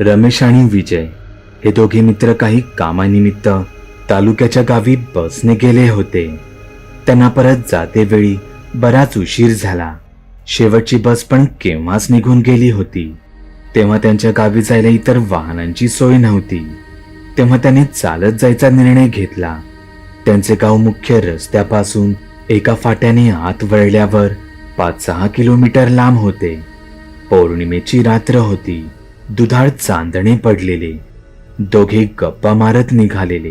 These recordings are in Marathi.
रमेश आणि विजय हे दोघे मित्र काही कामानिमित्त तालुक्याच्या गावी बसने गेले होते. त्यांना परत जातेवेळी बराच उशीर झाला. शेवटची बस पण केव्हाच निघून गेली होती. तेव्हा त्यांच्या गावी जायला इतर वाहनांची सोय नव्हती. तेव्हा त्यांनी चालत जायचा निर्णय घेतला. त्यांचे गाव मुख्य रस्त्यापासून एका फाट्याने आत वळल्यावर पाच सहा किलोमीटर लांब होते. पौर्णिमेची रात्र होती. दुधाळ चांदणे पडलेले. दोघे गप्पा मारत निघालेले.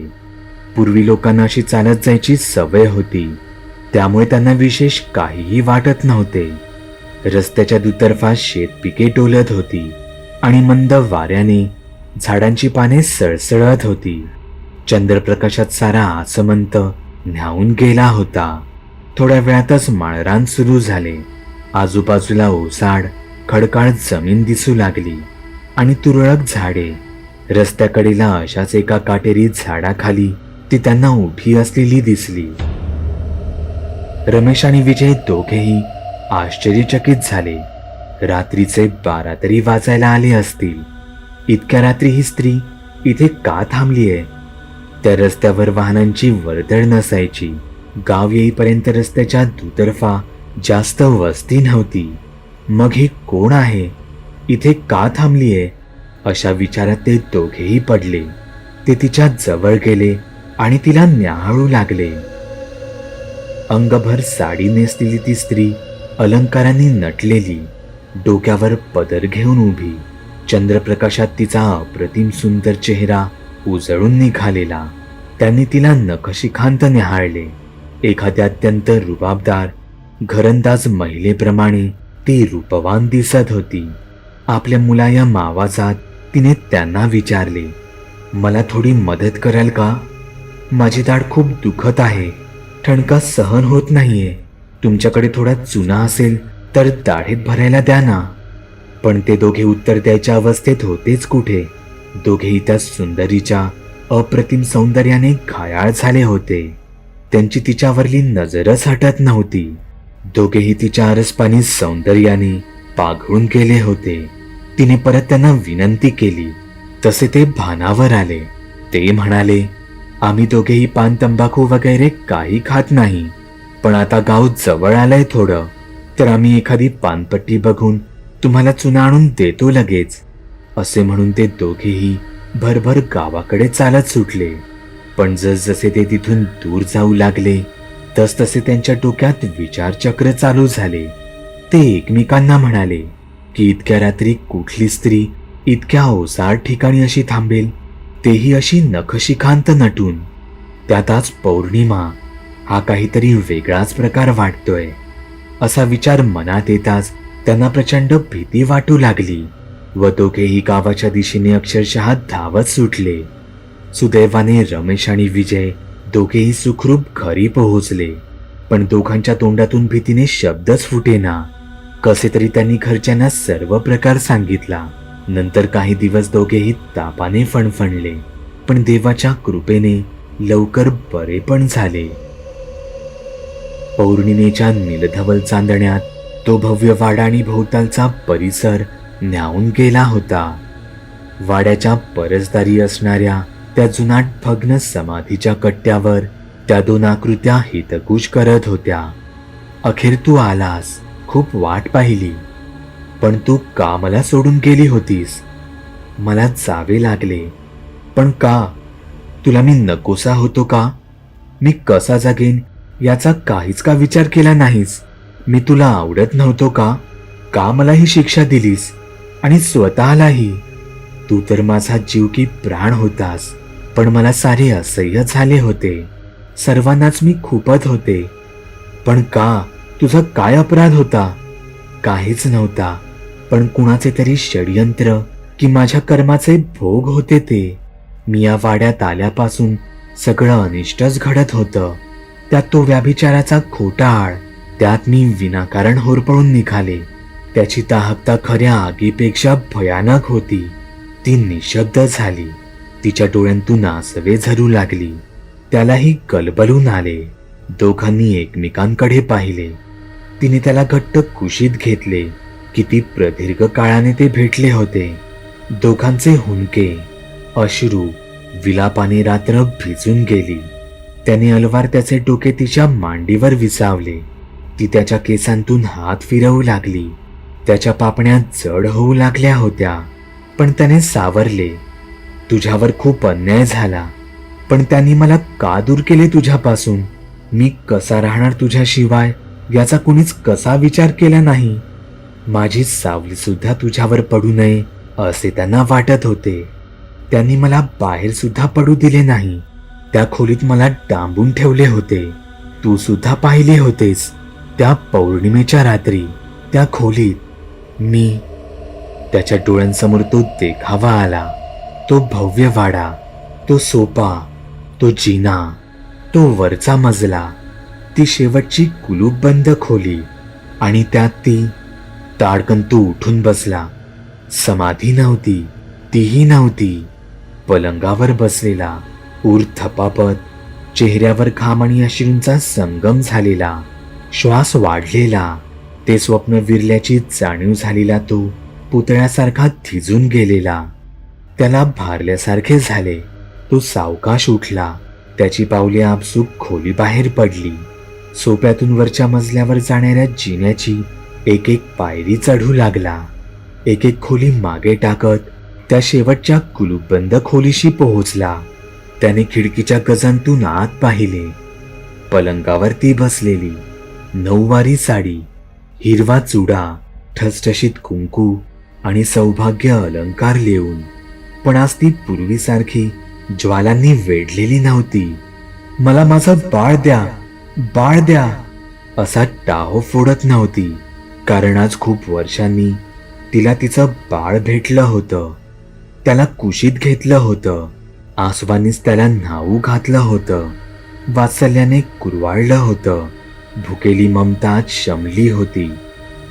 पूर्वी लोकांना अशी चालत जायची सवय होती. त्यामुळे त्यांना विशेष काहीही वाटत नव्हते. रस्त्याच्या दुतर्फा शेतपिके डोलत होती. आणि मंद वाऱ्याने झाडांची पाने सळसळत होती. चंद्रप्रकाशात सारा आसमंत न्हावून गेला होता. थोड्या वेळातच माळरान सुरू झाले. आजूबाजूला ओसाड खडकाळ जमीन दिसू लागली. आणि तुरळक झाडे. रस्त्याकडेला अशाच एका काटेरी झाडाखाली ती त्यांना उभी असलेली दिसली. रमेश आणि विजय दोघेही आश्चर्यचकित झाले. रात्रीचे बारा तरी वाजायला आले असतील. इतक्या रात्री ही स्त्री इथे का थांबली आहे त्या रस्त्यावर वाहनांची वर्दळ नसायची. गाव येईपर्यंत रस्त्याच्या दुतर्फा जास्त वस्ती नव्हती. मग हे कोण आहे? इथे का थांबलीये? अशा विचारात ते दोघेही पडले. ते तिच्या जवळ गेले आणि तिला न्याहाळू लागले. अंगभर साडी नेसलेली ती स्त्री अलंकारांनी नटलेली डोक्यावर पदर घेऊन उभी चंद्रप्रकाशात तिचा अप्रतिम सुंदर चेहरा उजळून निघालेला. त्यांनी तिला नखशिखांत न्याहाळले. एखाद्या अत्यंत रुबाबदार घरंदाज महिलेप्रमाणे ती रूपवान दिसत होती. आपल्या मुलायम आवाजात तिने त्यांना विचारले मला थोडी मदत कराल का? माझी दाढ खूप दुखत आहे ठणका सहन होत नाहीये. तुमच्याकडे थोडा चुना असेल तर दाढीत भरायला द्या ना. पण ते दोघे उत्तर द्यायच्या अवस्थेत होतेच कुठे. दोघेही त्या सुंदरीच्या अप्रतिम सौंदर्याने घायाळ झाले होते. त्यांची तिच्यावरली नजरच हटत नव्हती. दोघेही तिच्या आरसपानी सौंदर्याने पाघळून गेले होते. तिने परत त्यांना विनंती केली. तसे ते भानावर आले. ते म्हणाले आम्ही दोघेही पान तंबाखू वगैरे काही खात नाही. पण आता गाव जवळ आलंय थोडं. तर आम्ही एखादी पानपट्टी बघून तुम्हाला चुना आणून देतो लगेच. असे म्हणून ते दोघेही भरभर गावाकडे चालत सुटले. पण जसजसे ते तिथून दूर जाऊ लागले तसतसे त्यांच्या डोक्यात विचारचक्र चालू झाले. ते एकमेकांना म्हणाले की इतक्या रात्री कुठली स्त्री इतक्या ओसाड ठिकाणी अशी थांबेल? तेही अशी नखशिखांत नटून. त्यात आज पौर्णिमा. हा काहीतरी वेगळाच प्रकार वाटतोय. असा विचार मनात येताच त्यांना प्रचंड भीती वाटू लागली व दोघेही गावाच्या दिशेने अक्षरशः धावत सुटले. सुदैवाने रमेश आणि विजय दोघेही सुखरूप घरी पोहोचले. पण दोघांच्या तोंडातून भीतीने शब्दच फुटेना. कसे तरी त्यांनी घरच्यांना सर्व प्रकार सांगितला. नंतर काही दिवस दोघेही तापाने फणफणले. पण देवाच्या कृपेने लवकर बरे पण झाले. पौर्णिमेच्या निलधवल चांदण्यात तो भव्य वाडा आणि भोवतालचा परिसर न्यावून गेला होता. वाड्याच्या परसदारी असणाऱ्या त्या जुनाट भग्न समाधीच्या कट्ट्यावर त्या दोन आकृत्या हितकूज करत होत्या. अखेर तू आलास. खूप वाट पाहिली. पण तू का मला सोडून गेली होतीस? मला जावे लागले. पण का? तुला मी नकोसा होतो का? मी कसा जागेन? याचा काहीच का विचार केला नाहीस? मी तुला आवडत नव्हतो का? का मला ही शिक्षा दिलीस? आणि स्वतःलाही? तू तर माझा जीव की प्राण होतास पण मला सारे असह्य झाले होते. सर्वांनाच मी खूपत होते. पण का? तुझा काय अपराध होता? काहीच नव्हता. पण कुणाचे तरी षडयंत्र की माझ्या कर्माचे भोग होते ते. मी या वाड्यात आल्यापासून सगळं अनिष्टच घडत होतं. त्यात तो व्याभिचाराचा खोटा आळ त्यात मी विनाकारण होरपळून निघाले. त्याची ताहकता खऱ्या आगीपेक्षा भयानक होती. ती निशब्द झाली. तिच्या डोळ्यांतून आसवे झरू लागली. त्यालाही गलबलून आले. दोघांनी एकमेकांकडे पाहिले. तिने त्याला घट्ट कुशीत घेतले. किती प्रदीर्घ काळाने ते भेटले होते. दोघांचे हुंके अश्रू विलापाने रात्र भिजून गेली. त्याने अलवार त्याचे डोके तिच्या मांडीवर विसावले. ती त्याच्या केसांतून हात फिरवू लागली. त्याच्या पापण्या जड होऊ लागल्या होत्या. पण त्याने सावरले. तुझ्यावर खूप अन्याय झाला. पण त्यांनी मला का दूर केले तुझ्यापासून? मी कसा राहणार तुझ्याशिवाय? याचा कुणीच कसा विचार केला नाही. माझी सावली सुद्धा तुझ्यावर पडू नये असे त्यांना वाटत होते. त्यांनी मला बाहेर सुद्धा पडू दिले नाही. त्या खोलीत मला डांबून ठेवले होते. तू सुद्धा पाहिले होतेस. त्या पौर्णिमेच्या रात्री त्या खोलीत मी. त्याच्या डोळ्यांसमोर तो देखावा आला. तो भव्य वाडा तो सोपा तो जिना तो वरचा मजला. ती शेवटची कुलूपबंद खोली आणि त्यात ती ताडकंतू उठून बसला. समाधी नव्हती तीही नव्हती. पलंगावर बसलेला ऊर थपापत चेहऱ्यावर घाम आणि अश्रूंचा संगम झालेला श्वास वाढलेला ते स्वप्न विरल्याची जाणीव झालेला तो पुतळ्यासारखा थिजून गेलेला. त्याला भारल्यासारखे झाले. तो सावकाश उठला. त्याची पावले आपसूक खोली बाहेर पडली. सोप्यातून वरच्या मजल्यावर जाणाऱ्या जिन्याची एक एक पायरी चढू लागला. एक एक खोली मागे टाकत त्या शेवटच्या कुलूपबंद खोलीशी पोहोचला. त्याने खिडकीच्या गजांतून आत पाहिले. पलंगावर ती बसलेली नऊवारी साडी हिरवा चुडा ठसठशीत कुंकू आणि सौभाग्य अलंकार लिहून पण आज ती पूर्वीसारखी ज्वालांनी वेढलेली नव्हती. मला माझं बाळ द्या बाळ द्या. असा टाहो फोडत नव्हती. कारण आज खूप वर्षांनी तिला तिचं बाळ भेटलं होतं. त्याला कुशीत घेतलं होतं. आसवानीच त्याला न्हाऊ घातलं होतं. वात्सल्याने कुरवाळलं होतं. भुकेली ममता शमली होती.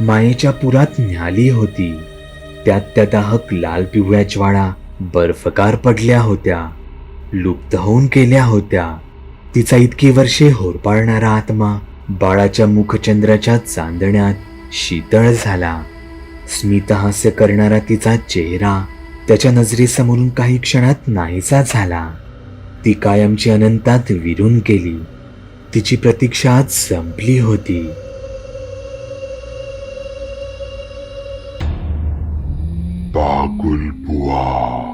मायेच्या पुरात न्याली होती. त्यात त्या दाहक लाल पिवळ्या ज्वाळा बर्फकार पडल्या होत्या. लुप्त होऊन गेल्या होत्या. तिचा इतकी वर्षे होरपाळणारा आत्मा बाळाच्या मुखचंद्राच्या चांदण्यात शीतळ झाला. स्मितहास्य करणारा तिचा चेहरा त्याच्या नजरेसमोरून काही क्षणात नाहीसा झाला. ती कायमची अनंतात विरून गेली. तिची प्रतीक्षा आज संपली होती. पागुल बुवा.